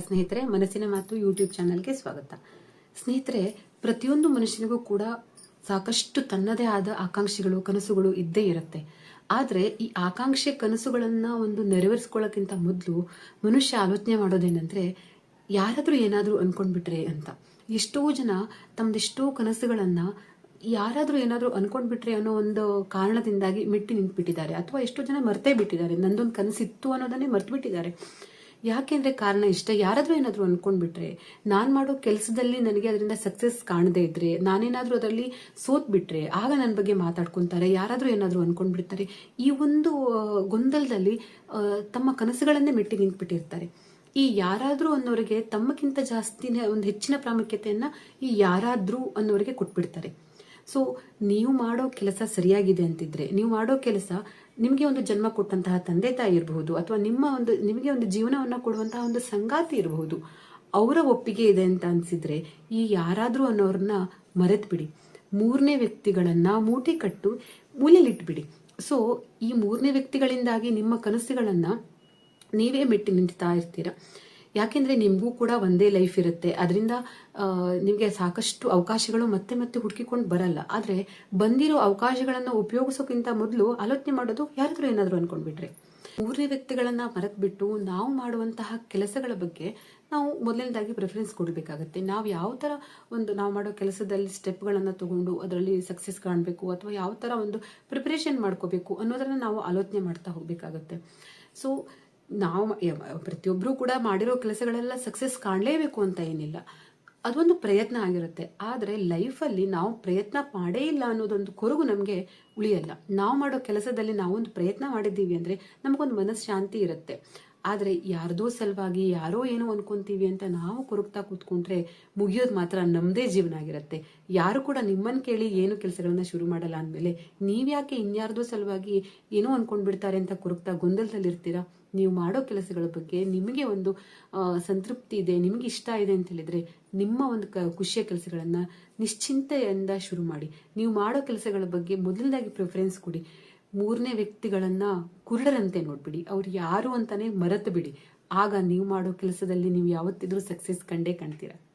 ಸ್ನೇಹಿತರೆ, ಮನಸ್ಸಿನ ಮಾತು ಯೂಟ್ಯೂಬ್ ಚಾನಲ್ಗೆ ಸ್ವಾಗತ. ಸ್ನೇಹಿತರೆ, ಪ್ರತಿಯೊಂದು ಮನುಷ್ಯನಿಗೂ ಕೂಡ ಸಾಕಷ್ಟು ತನ್ನದೇ ಆದ ಆಕಾಂಕ್ಷೆಗಳು, ಕನಸುಗಳು ಇದ್ದೇ ಇರುತ್ತೆ. ಆದರೆ, ಈ ಆಕಾಂಕ್ಷೆ, ಕನಸುಗಳನ್ನ ಒಂದು ನೆರವೇರಿಸ್ಕೊಳ್ಳೋಕ್ಕಿಂತ ಮೊದಲು ಮನುಷ್ಯ ಆಲೋಚನೆ ಮಾಡೋದೇನಂದ್ರೆ, ಯಾರಾದ್ರೂ ಏನಾದ್ರೂ ಅನ್ಕೊಂಡ್ಬಿಟ್ರೆ ಅಂತ. ಎಷ್ಟೋ ಜನ ತಮ್ಮದೆಷ್ಟೋ ಕನಸುಗಳನ್ನ ಯಾರಾದ್ರೂ ಏನಾದ್ರೂ ಅನ್ಕೊಂಡ್ಬಿಟ್ರೆ ಅನ್ನೋ ಒಂದು ಕಾರಣದಿಂದಾಗಿ ಮೆಟ್ಟಿ ನಿಂತ್ಬಿಟ್ಟಿದ್ದಾರೆ. ಅಥವಾ ಎಷ್ಟೋ ಜನ ಮರ್ತೇ ಬಿಟ್ಟಿದ್ದಾರೆ. ನಂದೊಂದು ಕನಸಿತ್ತು ಅನ್ನೋದನ್ನೇ ಮರ್ತು ಬಿಟ್ಟಿದ್ದಾರೆ ಯಾಕೆಂದ್ರೆ ಕಾರಣ ಇಷ್ಟ? ಯಾರಾದ್ರೂ ಏನಾದ್ರೂ ಅನ್ಕೊಂಡ್ಬಿಟ್ರೆ, ನಾನು ಮಾಡೋ ಕೆಲಸದಲ್ಲಿ ನನಗೆ ಅದರಿಂದ ಸಕ್ಸಸ್ ಕಾಣದೇ ಇದ್ರೆ, ನಾನೇನಾದ್ರೂ ಅದರಲ್ಲಿ ಸೋತ್ ಬಿಟ್ರೆ ಆಗ ನನ್ನ ಬಗ್ಗೆ ಮಾತಾಡ್ಕೊಂತಾರೆ. ಯಾರಾದ್ರೂ ಏನಾದ್ರೂ ಅನ್ಕೊಂಡ್ಬಿಡ್ತಾರೆ. ಈ ಒಂದು ಗೊಂದಲದಲ್ಲಿ ತಮ್ಮ ಕನಸುಗಳನ್ನೇ ಮೆಟ್ಟಿ ನಿಂತ್ಬಿಟ್ಟಿರ್ತಾರೆ. ಈ ಯಾರಾದ್ರೂ ಅನ್ನೋರಿಗೆ ತಮ್ಮಕ್ಕಿಂತ ಜಾಸ್ತಿನೇ, ಒಂದು ಹೆಚ್ಚಿನ ಪ್ರಾಮುಖ್ಯತೆಯನ್ನು ಈ ಯಾರಾದ್ರೂ ಅನ್ನೋರಿಗೆ ಕೊಟ್ಬಿಡ್ತಾರೆ. ಸೊ ನೀವು ಮಾಡೋ ಕೆಲಸ ಸರಿಯಾಗಿದೆ ಅಂತಿದ್ರೆ, ನೀವು ಮಾಡೋ ಕೆಲಸ ನಿಮಗೆ ಒಂದು ಜನ್ಮ ಕೊಟ್ಟಂತಹ ತಂದೆ ತಾಯಿ ಇರಬಹುದು, ಅಥವಾ ನಿಮ್ಮ ಒಂದು, ನಿಮಗೆ ಒಂದು ಜೀವನವನ್ನು ಕೊಡುವಂತಹ ಒಂದು ಸಂಗಾತಿ ಇರಬಹುದು. ಅವರ ಒಪ್ಪಿಗೆ ಇದೆ ಅಂತ ಅನ್ಸಿದ್ರೆ, ಈ ಯಾರಾದರೂ ಅನ್ನೋರನ್ನ ಮರೆತ್ ಬಿಡಿ ಮೂರನೇ ವ್ಯಕ್ತಿಗಳನ್ನ ಮೂಟೆ ಕಟ್ಟು ಮೂಲೆಯಲ್ಲಿಟ್ಬಿಡಿ ಸೊ ಈ ಮೂರನೇ ವ್ಯಕ್ತಿಗಳಿಂದಾಗಿ ನಿಮ್ಮ ಕನಸುಗಳನ್ನ ನೀವೇ ಮೆಟ್ಟಿ ನಿಂತಾ ಇರ್ತೀರ? ಯಾಕೆಂದ್ರೆ ನಿಮಗೂ ಕೂಡ ಒಂದೇ ಲೈಫ್ ಇರುತ್ತೆ. ಅದರಿಂದ ನಿಮಗೆ ಸಾಕಷ್ಟು ಅವಕಾಶಗಳು ಮತ್ತೆ ಮತ್ತೆ ಹುಡುಕಿಕೊಂಡು ಬರಲ್ಲ. ಆದ್ರೆ ಬಂದಿರೋ ಅವಕಾಶಗಳನ್ನು ಉಪಯೋಗಿಸೋಕ್ಕಿಂತ ಮೊದಲು ಆಲೋಚನೆ ಮಾಡೋದು ಯಾರಾದ್ರೂ ಏನಾದರೂ ಅನ್ಕೊಂಡ್ಬಿಟ್ರೆ. ಮೂರನೇ ವ್ಯಕ್ತಿಗಳನ್ನ ಮರೆತುಬಿಟ್ಟು ನಾವು ಮಾಡುವಂತಹ ಕೆಲಸಗಳ ಬಗ್ಗೆ ನಾವು ಮೊದಲನೇದಾಗಿ ಪ್ರಿಫರೆನ್ಸ್ ಕೊಡಬೇಕಾಗತ್ತೆ. ನಾವು ಯಾವ ತರ ಒಂದು, ನಾವು ಮಾಡೋ ಕೆಲಸದಲ್ಲಿ ಸ್ಟೆಪ್ಗಳನ್ನು ತಗೊಂಡು ಅದರಲ್ಲಿ ಸಕ್ಸಸ್ ಕಾಣಬೇಕು ಅಥವಾ ಯಾವ ತರ ಒಂದು ಪ್ರಿಪರೇಷನ್ ಮಾಡ್ಕೋಬೇಕು ಅನ್ನೋದನ್ನು ನಾವು ಆಲೋಚನೆ ಮಾಡ್ತಾ ಹೋಗಬೇಕಾಗತ್ತೆ. ಸೊ ನಾವು ಪ್ರತಿಯೊಬ್ಬರೂ ಕೂಡ ಮಾಡಿರೋ ಕೆಲಸಗಳೆಲ್ಲ ಸಕ್ಸಸ್ ಕಾಣಲೇಬೇಕು ಅಂತ ಏನಿಲ್ಲ. ಅದೊಂದು ಪ್ರಯತ್ನ ಆಗಿರುತ್ತೆ. ಆದರೆ ಲೈಫಲ್ಲಿ ನಾವು ಪ್ರಯತ್ನ ಮಾಡೇ ಇಲ್ಲ ಅನ್ನೋದೊಂದು ಕೊರಗು ನಮಗೆ ಉಳಿಯಲ್ಲ. ನಾವು ಮಾಡೋ ಕೆಲಸದಲ್ಲಿ ನಾವೊಂದು ಪ್ರಯತ್ನ ಮಾಡಿದ್ದೀವಿ ಅಂದರೆ ನಮಗೊಂದು ಮನಸ್ಶಾಂತಿ ಇರುತ್ತೆ. ಆದರೆ ಯಾರ್ದೋ ಸಲುವಾಗಿ ಯಾರೋ ಏನೋ ಅನ್ಕೊಂತೀವಿ ಅಂತ ನಾವು ಕೊರಗ್ತಾ ಕೂತ್ಕೊಂಡ್ರೆ ಮುಗಿಯೋದು ಮಾತ್ರ ನಮ್ಮದೇ ಜೀವನ ಆಗಿರುತ್ತೆ. ಯಾರು ಕೂಡ ನಿಮ್ಮನ್ನು ಕೇಳಿ ಏನು ಕೆಲಸಗಳನ್ನ ಶುರು ಮಾಡಲ್ಲ ಅಂದಮೇಲೆ ನೀವ್ಯಾಕೆ ಇನ್ಯಾರ್ದೋ ಸಲುವಾಗಿ ಏನೋ ಅನ್ಕೊಂಡ್ಬಿಡ್ತಾರೆ ಅಂತ ಕೊರಗ್ತಾ ಗೊಂದಲದಲ್ಲಿರ್ತೀರಾ? ನೀವು ಮಾಡೋ ಕೆಲಸಗಳ ಬಗ್ಗೆ ನಿಮಗೆ ಒಂದು ಸಂತೃಪ್ತಿ ಇದೆ, ನಿಮಗೆ ಇಷ್ಟ ಇದೆ ಅಂತ ಹೇಳಿದ್ರೆ ನಿಮ್ಮ ಒಂದು ಕ, ಖುಷಿಯ ಕೆಲಸಗಳನ್ನು ನಿಶ್ಚಿಂತೆಯಿಂದ ಶುರು ಮಾಡಿ. ನೀವು ಮಾಡೋ ಕೆಲಸಗಳ ಬಗ್ಗೆ ಮೊದಲನೇದಾಗಿ ಪ್ರಿಫರೆನ್ಸ್ ಕೊಡಿ. ಮೂರನೇ ವ್ಯಕ್ತಿಗಳನ್ನ ಕುರುಡರಂತೆ ನೋಡ್ಬಿಡಿ. ಅವ್ರು ಯಾರು ಅಂತಾನೆ ಮರೆತು ಬಿಡಿ. ಆಗ ನೀವು ಮಾಡೋ ಕೆಲಸದಲ್ಲಿ ನೀವು ಯಾವತ್ತಿದ್ರೂ ಸಕ್ಸಸ್ ಕಂಡೇ ಕಾಣ್ತೀರಾ?